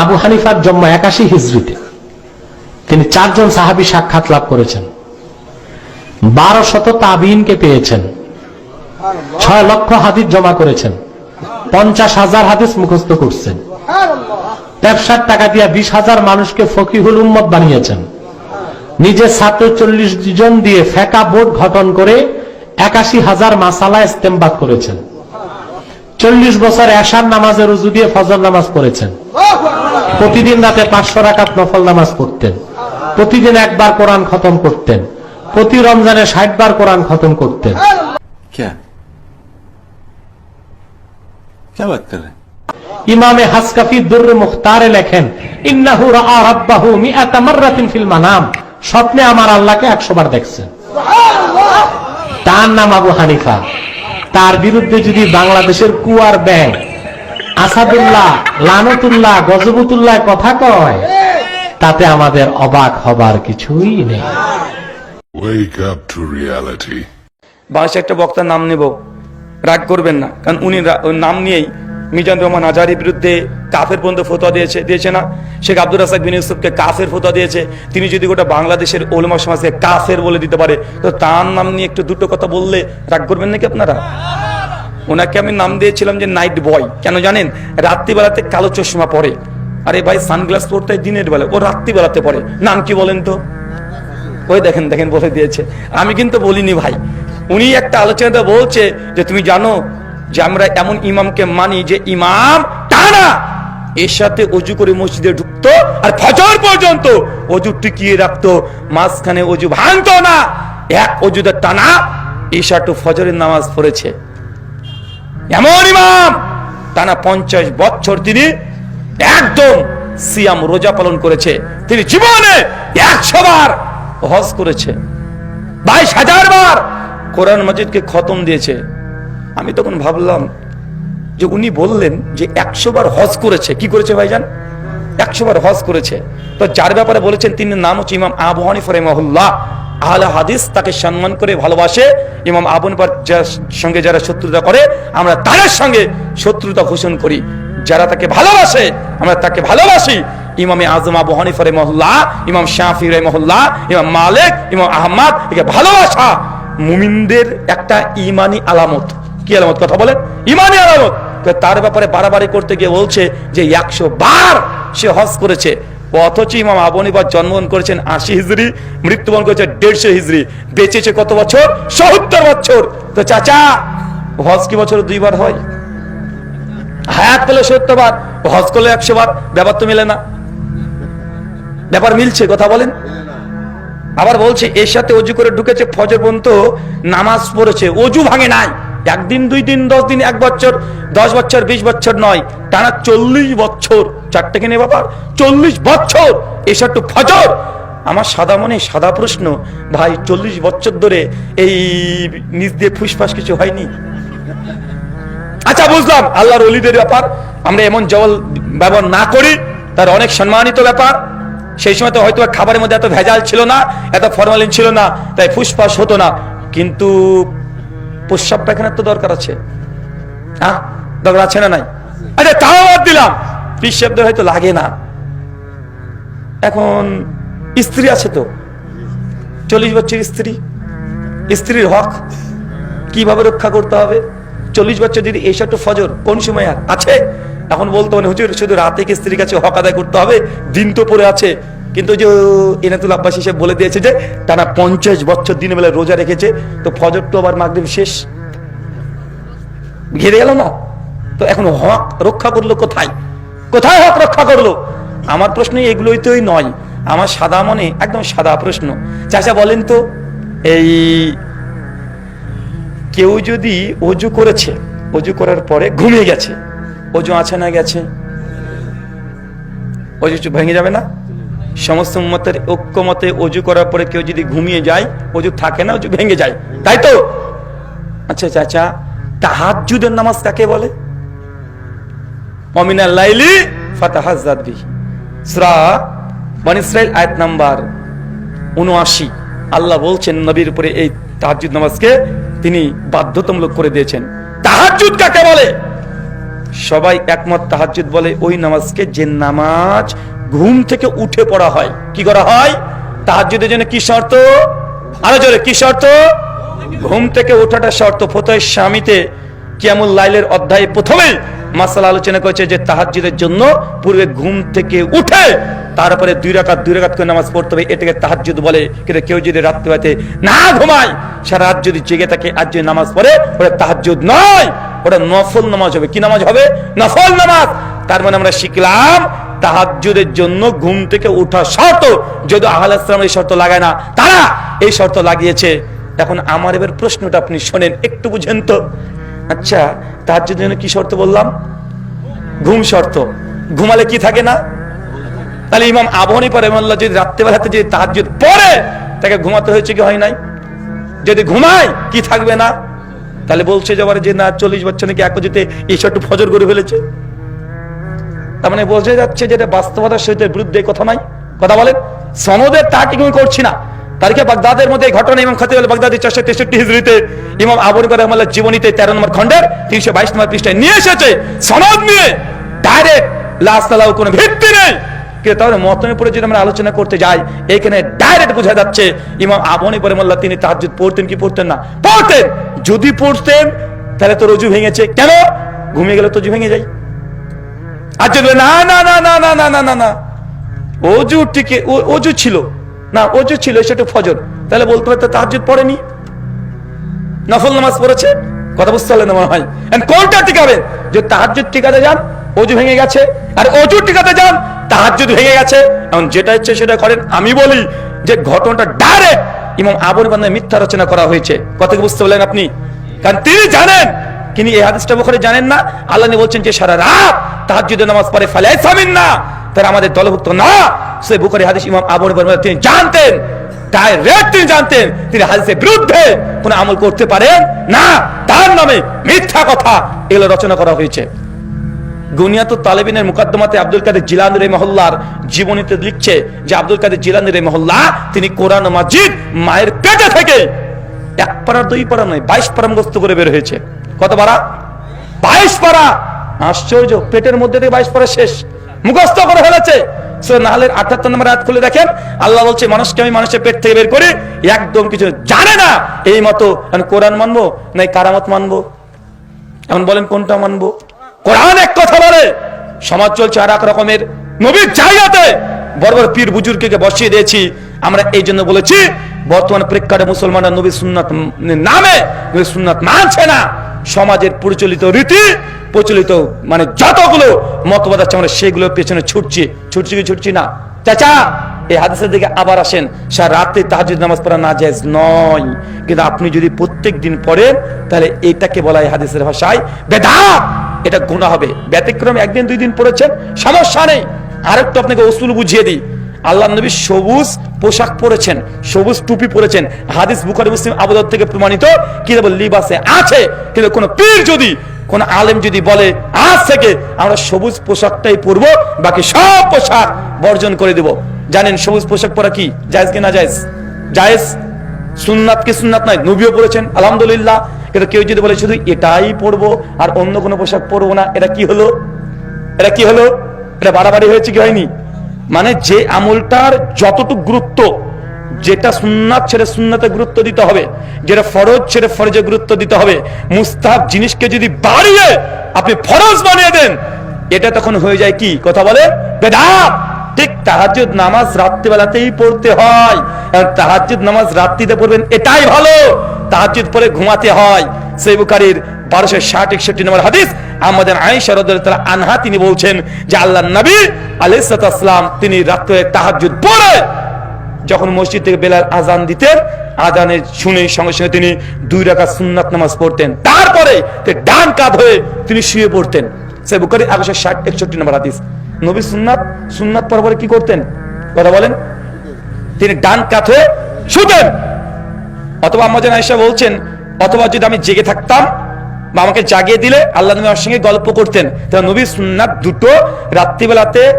আবু হানিফার জন্ম একাশি হিজড়িতে। তিনি চারজন সাহাবী সাক্ষাৎ লাভ করেছেন। বারো শত তাবিনকে পেয়েছেন। ছয় লক্ষ হাদিস জমা করেছেন। পঞ্চাশ হাজার হাদিস মুখস্থ করছেন। ব্যবসার টাকা দিয়ে বিশ হাজার মানুষকে ফকিহুল উম্মত বানিয়েছেন। নিজের ছাত্র চল্লিশ জন দিয়ে ফেকা বোর্ড গঠন করে একাশি হাজার মাসালা ইস্তেমবাদ করেছেন। চল্লিশ বছর এশার নামাজের উজু দিয়ে ফজর নামাজ পড়েছেন। প্রতিদিন রাতে পাঁচশো রাখাত নফল নামাজ পড়তেন। প্রতিদিন একবার কোরআন খতম করতেন। প্রতি রমজানে ষাট বার কোরআন খতম করতেন। ইমামে হাসকাফি দুর্র মুখতারে লেখেন ইন্নাহু রাব্বাহু ফিল মানাম। স্বপ্নে আমার আল্লাহকে 100 বার দেখছেন। তার নাম আবু হানিফা। তার বিরুদ্ধে যদি বাংলাদেশের কুয়ার ব্যাংক আসাদুল্লাহ লানতুল্লাহ গজবতুল্লাহ কথা কয়। তাতে আমাদের অবাক হবার কিছুই নেই. বাংলাদেশে একটা বক্তার নাম নেব। রাগ করবেন না কারণ উনি নাম নিয়েই মিজান রহমান আজারির বিরুদ্ধে কাফের পর্যন্ত ফতোয়া দিয়েছে দিয়েছে না। শেখ আব্দুল রাসাক বিন ইউসুফকে কাফের ফতোয়া দিয়েছে। তিনি যদি গোটা বাংলাদেশের ওলমা সমাজকে কাফের বলে দিতে পারে তো তার নাম নিয়ে একটু দুটো কথা বললে রাগ করবেন নাকি আপনারা? ওনাকে আমি নাম দিয়েছিলাম যে নাইট বয়। কেন জানেন? রাত্রিবেলাতে কালো চশমা পরে। আরে ভাই, সানগ্লাস পরতে দিনের বেলা। ও রাত্রিবেলাতে পরে। নাম কি বলেন তো? ওই দেখেন দেখেন, বলে দিয়েছে। আমি কিন্তু বলিনি ভাই। উনি একটা আলোচনাতে বলছে যে, তুমি জানো যে আমরা এমন ইমামকে মানি যে ইমাম টানা এর সাথে অজু করে মসজিদে ঢুকতো আর ফজর পর্যন্ত অজু টিকিয়ে রাখতো। মাঝখানে অজু ভাঙতো না। এক অজুতে টানা ঈশা টু ফজরের নামাজ পড়েছে। এমন ইমাম, টানা পঞ্চাশ বছর তিনি একদম সিয়াম রোজা পালন করেছে। তিনি জীবনে একশো বার হজ করেছে, বাইশ হাজার বার কোরআন মজিদকে খতম দিয়েছে। আমি তখন ভাবলাম যে উনি বললেন যে একশো বার হজ করেছে। কি করেছে ভাইজান? একশো বার হজ করেছে। তো যার ব্যাপারে বলেছেন তিনি নাম হচ্ছে ইমাম আবু হানিফ রহমাহুল্লাহ। আহলে হাদিস তাকে সম্মান করে ভালোবাসে। ইমাম আবুন যার সঙ্গে যারা শত্রুতা করে, আমরা তাদের সঙ্গে শত্রুতা ঘোষণ করি। যারা তাকে ভালোবাসে, আমরা তাকে ভালোবাসি। ইমামে আজম আবু হানিফা রহমাহুল্লাহ, ইমাম শাফি রহমাহুল্লাহ, ইমাম মালিক, ইমাম আহমদ, একে ভালোবাসা। মুমিনদের একটা ইমানি আলামত। কি আলামত? কথা বলেন। ইমানি আলামত। তার ব্যাপারে বাড়াবাড়ি করতে গিয়ে বলছে যে, একশো বার সে হজ করেছে। অথচ ইমাম আবনিবার জন্মগ্রহণ করেছেন আশি হিজড়ি, মৃত্যুবরণ করেছে দেড়শো হিজড়ি। বেঁচেছে কত বছর? সত্তর বছর। তো চাচা, হজ কি বছর দুইবার হয়? হায়াত পেলে সত্তর বার হজ করলে একশো বার ব্যাপার তো মেলে না। ব্যাপার মিলছে, কথা বলেন। আবার বলছে, এর সাথে অজু করে ঢুকেছে, ফজর পর্যন্ত নামাজ পড়েছে, অজু ভাঙে নাই। একদিন, দুই দিন, দশ দিন, এক বছর, দশ বছর, বিশ বছর নয়, টানা চল্লিশ বছর। চারটে কিনে ব্যাপার চল্লিশ বছর। এসব একটু ফজর। আমার সাদা মনে সাদা প্রশ্ন, ভাই, চল্লিশ বছর ধরে এই নিজ দিয়ে ফুসফাস কিছু হয়নি? আচ্ছা বুঝলাম, আল্লাহর অলিদের ব্যাপার। আমরা এমন জল ব্যবহার না করি, তার অনেক সম্মানিত ব্যাপার। সেই সময় তো হয়তো খাবারের মধ্যে এত ভেজাল ছিল না, এত ফরমালিন ছিল না, তাই ফুসফাস হতো না। কিন্তু প্রস্রাব পায়খানার তো দরকার আছে। হ্যাঁ দরকার আছে না নাই? আরে তাও বাদ দিলাম। পিসাবদের হয়তো লাগে না। এখন স্ত্রী আছে তো। চল্লিশ বছর স্ত্রী। স্ত্রীর হক কীভাবে রক্ষা করতে হবে? চল্লিশ বছর যদি এইসব তো ফজর, কোন সময় আছে? এখন বলতো মানে হুজুর, শুধু রাতে কি স্ত্রীর কাছে হক আদায় করতে হবে? দিন তো পরে আছে। কিন্তু যে এনাতুল আব্বাস হিসেবে বলে দিয়েছে যে, টানা পঞ্চাশ বছর দিনের বেলা রোজা রেখেছে, তো ফজর তো আবার মাগরিব শেষ। ঘিরে গেল না? তো এখন হক রক্ষা করল কোথায়? কোথায় হক রক্ষা করল? আমার প্রশ্ন এগুলোই তোই নয়, আমার সাদা মনে একদম সাদা প্রশ্ন। চাচা বলেন তো, এই কেউ যদি অজু করেছে, অজু করার পরে ঘুমিয়ে গেছে, অজু আছে না গেছে? অজু ভেঙে যাবে না? সমস্ত মতের ঐক্যমতে অজু করার পরে কেউ যদি ঘুমিয়ে যায়, অজু থাকে না, অজু ভেঙে যায়। তাই তো? আচ্ছা চাচা তাহাজ্জুদের নামাজ কাকে বলে? অমিনা লাইলি উনআশি আল্লাহ নামাজকে তিনি বাধ্যতামূলক করে দিয়েছেন। কাকে বলে? সবাই একমত, তাহাজ্জুদ বলে ওই নামাজকে যে নামাজ ঘুম থেকে উঠে পড়া হয়। কি করা হয়? তাহাজ্জুদের জন্য কি শর্ত? আরও জোরে, কি শর্ত? ঘুম থেকে ওঠাটা শর্ত। ফতোয় স্বামীতে কিয়ামুল লাইলের অধ্যায়ে প্রথমে মাসালা আলোচনা করেছে যে তাহাজ্জুদের জন্য পূর্বে ঘুম থেকে উঠে, তারপরে দুই রাকাত দুই রাকাত করে নামাজ পড়তে হবে। এটাকে তাহাজ্জুদ বলে। কিন্তু কেউ যদি রাত্রিবাতে না ঘুমায়, সারা রাত যদি জেগে থাকে আর যদি নামাজ পড়ে, ওটা তাহাজ্জুদ নয়, ওটা নফল নামাজ হবে। কি নামাজ হবে? নফল নামাজ। তার মানে আমরা শিখলাম তাহাজ্জুদের জন্য ঘুম থেকে ওঠা শর্ত। যদি আহল ইসলাম এই শর্ত লাগায় না, তারা এই শর্ত লাগিয়েছে। এখন আমার এবার প্রশ্নটা আপনি শোনেন, একটু বুঝেন তো। আচ্ছা তাহাজ্জুদের জন্য কি শর্ত বললাম? ঘুম শর্ত। ঘুমালে কি থাকে না? তাহলে ইমাম আবহানি পরে যদি রাত্রেবেলাতে যদি তাহাজ্জুদ পড়ে, তাকে ঘুমাতে হয়েছে কি হয় নাই? যদি ঘুমায়, কি থাকবে না? তাহলে বলছে যে আবার যে না, চল্লিশ বছর নাকি একজিতে এই একটু ফজর করে ফেলেছে। তার মানে বোঝা যাচ্ছে যেটা বাস্তবতার সহিত বিরুদ্ধে কথা নাই কথা বলেন। সনদের তা কি করছি না। তারিখে বাগদাদের মধ্যে ঘটনা ইমাম খাতিব বাগদাদি চারশো তেষট্টি হিজড়িতে ইমাম আবুল রহমাল্লাহ জীবনীতে তেরো নম্বর খন্ডের তিনশো বাইশ নম্বর পৃষ্ঠায় নিয়ে এসেছে। সনদ নিয়ে ডাইরেক্ট লাশ তালাও কোনো ভিত্তি নেই। কিন্তু তাহলে মতনের পরে যদি আমরা আলোচনা করতে যাই, এখানে ডাইরেক্ট বোঝা যাচ্ছে ইমাম আবনি মোল্লা তিনি তাহাজ্জুদ পড়তেন কি পড়তেন না। পড়তেন। যদি পড়তেন, তাহলে তো রজু ভেঙেছে। কেন? ঘুমিয়ে গেলে তো রজু ভেঙে যায়। আর যদি না না না না না না না না না। অজু টিকে অজু ছিল। না, অজু ছিল, সেটা ফজর। তাহলে বলতে পড়েনি? নফল নামাজ পড়েছে? কথা বুঝতে পারলেন হয়? কোনটা টিকাবেন? যে টিকাতে যান, অজু ভেঙে গেছে, আর অজু টিকাতে যান ভেঙে গেছে। এখন যেটা সেটা করেন, আমি বলি যে ঘটনাটা ডাইরেক্ট ইমাম বান্দায় মিথ্যা রচনা করা হয়েছে। কথা বুঝতে পারলেন আপনি? কারণ তিনি জানেন তিনি এই হাদিসটা বুখারী জানেন না? আল্লাহ বলছেন যে সারা রাত তাহাজ্জুদের নামাজ পড়ে ফালাই সামিন না। তারা আমাদের দলভুক্ত না। সে বুখারী হাদিস ইমাম বান্দায় তিনি জানতেন। ডাইরেক্ট তিনি জানতেন। তিনি হাদিসের বিরুদ্ধে আমল করতে পারেন না। তার নামে মিথ্যা কথা এগুলো রচনা করা হয়েছে। তালেবিনের মুকদ্দমাতে আব্দুল কাদের জিলানি রে মহল্লার জীবনীতে লিখছে যে আব্দুল কাদের জিলানি রে মহল্লা তিনি কোরআন মাজিদ মায়ের পেটে থেকে এক পাড়া দুই পাড়া নয়, বাইশ পাড়া মুখস্থ করে বের হয়েছে। কত পাড়া বাইশ পাড়া আশ্চর্য, পেটের মধ্যে থেকে বাইশ পাড়া শেষ। মুখস্থ করে ফেলেছে। আঠাত্তর নম্বর খুলে দেখেন। আল্লাহ বলছে, মানুষকে আমি মানুষের পেট থেকে বের করি, একদম কিছু জানে না। এই মতো কোরআন কারামত বলেন, কোনটা এক কথা বলে, সমাজ চলছে রকমের। নবীর বড় বড় পীর বুজুর্গকে বসিয়ে দিয়েছি। আমরা এই জন্য বলেছি, বর্তমান প্রেক্ষাপটে মুসলমানরা নবী সুন্নাত নামে নবী মানছে না। সমাজের প্রচলিত রীতি, প্রচলিত মানে যতগুলো মতবাদ আছে, আমরা সেগুলোর পেছনে ছুটছি। ছুটছি কি ছুটছি না? চাচা, এই হাদিসের দিকে আবার আসেন। সারা রাতে তাহাজুদ নামাজ পড়া না জায়েজ নয়। কিন্তু আপনি যদি প্রত্যেক দিন পড়েন, তাহলে এটাকে বলা হয় হাদিসের ভাষায় বেদাত। এটা গুণা হবে। ব্যতিক্রমে একদিন দুই দিন পড়েছেন, সমস্যা নেই। আরেকটু আপনাকে অসুল বুঝিয়ে দিই। আল্লাহ নবী সবুজ পোশাক পরেছেন, সবুজ টুপি পরেছেন। হাদিস বুখারী, মুসলিম আবুদাউদ থেকে প্রমাণিত কি লিবাসে আছে, কিন্তু কোন পীর যদি, কোন আলেম যদি বলে, আজ থেকে আমরা সবুজ পোশাকটাই পরবো, বাকি সব পোশাক বর্জন করে দেব। জানেন সবুজ পোশাক পরা কি? জায়েজ কি না জায়েজ? জায়েজ? সুন্নাত কি সুন্নাত নাই নবীও পড়েছেন আলহামদুলিল্লাহ। কিন্তু কেউ যদি বলে, শুধু এটাই পরবো আর অন্য কোনো পোশাক পরবো না, এটা কি হলো? এটা কি হলো? এটা বাড়াবাড়ি হয়েছে কি হয়নি? মানে যে আমলটার যতটুকু গুরুত্ব, যেটা সুন্নাত ছেড়ে সুন্নাতে গুরুত্ব দিতে হবে, যেটা ফরজ ছেড়ে ফরজে গুরুত্ব দিতে হবে, মুস্তাহাব জিনিসকে যদি বাড়িয়ে আপনি ফরজ বানিয়ে দেন, এটা তখন হয়ে যায় কি? কথা বলে? বেদাত! ঠিক তাহাজ্জুদ নামাজ রাত্রিবেলাতেই পড়তে হয়। আর নামাজ রাত্রিতে পড়বেন, এটাই ভালো। তাহাজ্জুদ পরে ঘুমাতে হয়। সেই বুকারির বারোশো ষাট, একষট্টি নম্বর হাদিস আমাদের আয়েশা রাদিয়াল্লাহু আনহা তিনি বলছেন যে আল্লাহ নবী আলাইহিস তিনি রাত্রে তাহাজ্জুদ পড়ে যখন মসজিদ থেকে বেলাল আজান দিতেন আজানের শুনে সঙ্গে সঙ্গে তিনি দুই রাকাত সুন্নাত নামাজ পড়তেন। তারপরে ডান কাঁধ হয়ে তিনি শুয়ে পড়তেন। সে বুখারী একশো ষাট, একষট্টি নম্বর হাদিস। নবী সুন্নাত সুন্নাত পর পরে কি করতেন? কথা বলেন। তিনি ডান কাঁধ হয়ে শুতেন। অথবা আমাদের আয়েশা বলছেন, অথবা যদি আমি জেগে থাকতাম বা আমাকে জাগিয়ে দিলে, আল্লাহ নবী আমার সঙ্গে গল্প করতেন। তা নবী সুন্নাত দুটো, রাত্রিবেলাতে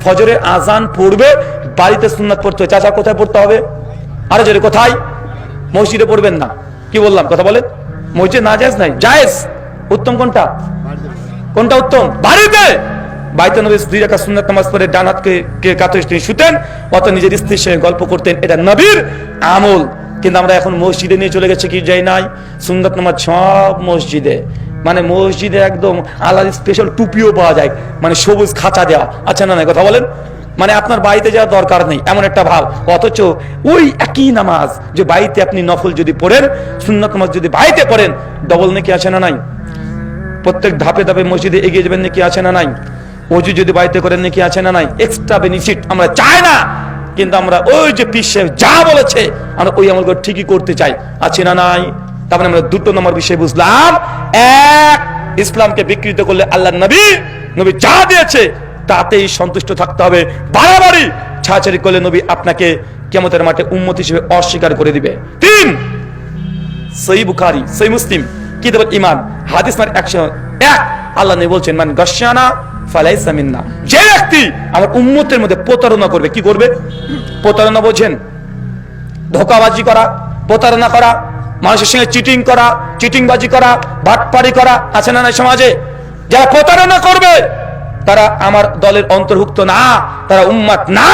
ফজরের আজান পড়বে, বাড়িতে সুন্নাত পড়তে হবে। চাচা কোথায় পড়তে হবে? আরে জোরে, কোথায়? মসজিদে পড়বেন না। কি বললাম, কথা বলেন? মসজিদ না জায়েজ নাই? জায়েজ? উত্তম কোনটা? কোনটা উত্তম? বাড়িতে! বাড়িতে নবী দুই রাখা সুন্নাত নামাজ পড়ে ডান হাতকে কে কাতে তিনি শুতেন অত নিজের স্ত্রীর সঙ্গে গল্প করতেন। এটা নবীর আমল। কিন্তু আমরা এখন মসজিদে নিয়ে চলে গেছে কি যাই নাই? সুন্নাত নামাজ সব মসজিদে। মানে মসজিদে একদম আলাদা স্পেশাল টুপিও পাওয়া যায়। মানে সবুজ খাঁচা দেওয়া। আচ্ছা না না, কথা বলেন। মানে আপনার বাড়িতে যাওয়ার দরকার নেই, এমন একটা ভাব। অথচ ওই একই নামাজ যে বাড়িতে আপনি নফল যদি পড়েন, সুন্নত নামাজ যদি বাড়িতে পড়েন ডবল নাকি আছে না নাই? প্রত্যেক ধাপে ধাপে মসজিদে এগিয়ে যাবেন নাকি আছে না নাই? অজু যদি বাড়িতে করেন নাকি আছে না নাই? এক্সট্রা বেনিফিট আমরা চাই না। কিন্তু আমরা ওই যে পিসে যা বলেছে, আমরা ওই আমল ঠিকই করতে চাই। আছে না নাই? তারপরে আমরা দুটো নম্বর বিষয় বুঝলাম। এক, ইসলামকে বিকৃত করলে আল্লাহ নবী নবী যা দিয়েছে, তাতেই সন্তুষ্ট থাকতে হবে। বাড়াবাড়ি, ছাড়াছাড়ি করলে নবী আপনাকে কেমতের মাঠে উন্মত হিসেবে অস্বীকার করে দিবে। তিন সই বুখারি সই মুসলিম কিতাব ইমান হাদিস নাম্বার একশো এক। আল্লাহ নবী বলছেন, মান গশ্যানা ফালাইসা যে ব্যক্তি আমার উম্মতের মধ্যে প্রতারণা করবে, কি করবে? প্রতারণা বোঝেন। ধোকাবাজি করা, প্রতারণা করা, মানুষের সঙ্গে চিটিং করা চিটিংবাজি করা ভাটপাড়ি করা, আছে না সমাজে? যারা প্রতারণা করবে, তারা আমার দলের অন্তর্ভুক্ত না, তারা উম্মাত না।